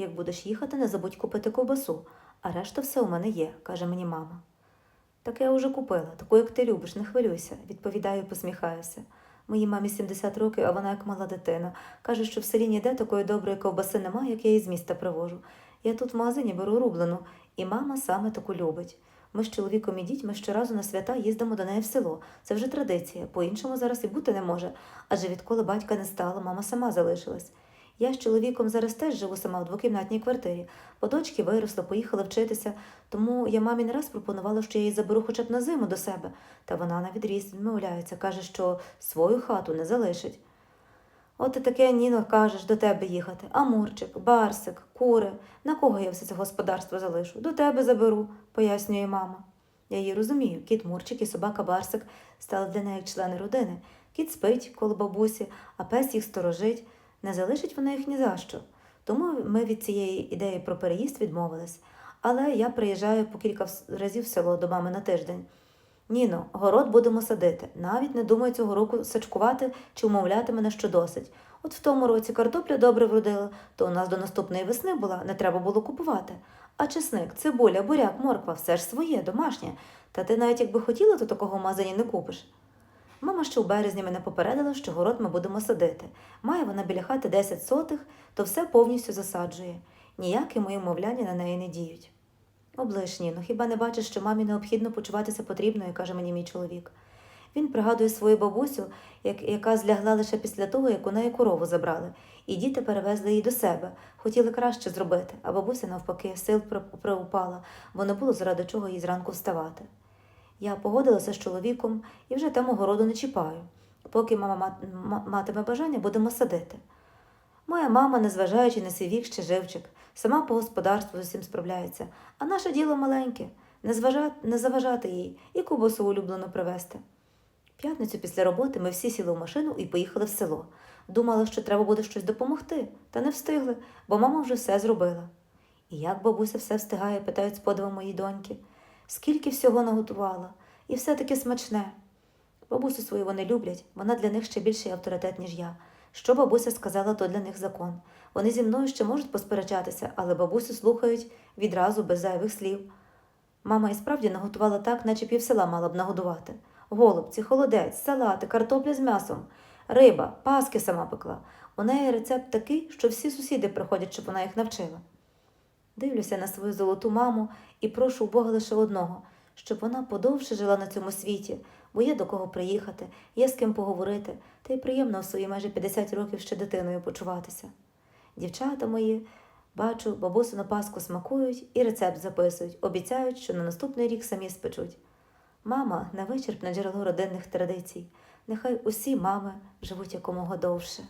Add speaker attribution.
Speaker 1: Як будеш їхати, не забудь купити ковбасу, а решта все у мене є, каже мені мама. Так я вже купила, таку, як ти любиш, не хвилюйся, відповідаю і посміхаюся. Моїй мамі 70 років, а вона як мала дитина. Каже, що в селі ніде такої доброї ковбаси немає, як я її з міста привожу. Я тут в магазині беру рублену, і мама саме таку любить. Ми з чоловіком і дітьми щоразу на свята їздимо до неї в село. Це вже традиція, по-іншому зараз і бути не може. Адже відколи батька не стало, мама сама залишилась. Я з чоловіком зараз теж живу сама в двокімнатній квартирі, бо дочки виросли, поїхали вчитися, тому я мамі не раз пропонувала, що я її заберу хоча б на зиму до себе, та вона на відріз відмовляється, каже, що свою хату не залишить. От ти таке, Ніно, кажеш, до тебе їхати. А Мурчик, Барсик, кури. На кого я все це господарство залишу? До тебе заберу, пояснює мама. Я її розумію. Кіт Мурчик і собака Барсик стали для неї як члени родини. Кіт спить коло бабусі, а пес їх сторожить. Не залишить вона їх ні за що. Тому ми від цієї ідеї про переїзд відмовились. Але я приїжджаю по кілька разів в село до мами на тиждень. Ніно, город будемо садити. Навіть не думаю цього року сачкувати чи умовляти мене, що досить. От в тому році картопля добре вродила, то у нас до наступної весни була, не треба було купувати. А чесник, цибуля, буряк, морква все ж своє, домашнє. Та ти навіть якби хотіла, то такого в магазині не купиш. Мама ще у березні мене попередила, що город ми будемо садити. Має вона біля хати 10 сотих, то все повністю засаджує. Ніякі мої мовляння на неї не діють. Облиш, Ніно, хіба не бачиш, що мамі необхідно почуватися потрібною, каже мені мій чоловік. Він пригадує свою бабусю, як, яка злягла лише після того, як у неї корову забрали, і діти перевезли її до себе, хотіли краще зробити, а бабуся, навпаки, сил приупала, бо не було заради чого їй зранку вставати. Я погодилася з чоловіком і вже тему городу не чіпаю. Поки мама матиме бажання, будемо садити. Моя мама, незважаючи на свій вік, ще живчик, сама по господарству з усім справляється, а наше діло маленьке не, зважати, не заважати їй і кубасу улюблену привезти. П'ятницю після роботи ми всі сіли в машину і поїхали в село. Думали, що треба буде щось допомогти, та не встигли, бо мама вже все зробила. І як бабуся все встигає, питають з подивом мої доньки. Скільки всього наготувала, і все таки смачне. Бабусю свою вони люблять, вона для них ще більший авторитет, ніж я. Що бабуся сказала, то для них закон. Вони зі мною ще можуть посперечатися, але бабусю слухають відразу без зайвих слів. Мама і справді наготувала так, наче пів села мала б нагодувати. Голубці, холодець, салати, картопля з м'ясом, риба, паски сама пекла. У неї рецепт такий, що всі сусіди приходять, щоб вона їх навчила. Дивлюся на свою золоту маму і прошу Бога лише одного, щоб вона подовше жила на цьому світі, бо є до кого приїхати, є з ким поговорити, та й приємно у свої майже 50 років ще дитиною почуватися. Дівчата мої, бачу, бабусю на паску смакують і рецепт записують, обіцяють, що на наступний рік самі спечуть. Мама невичерпне джерело родинних традицій. Нехай усі мами живуть якомога довше.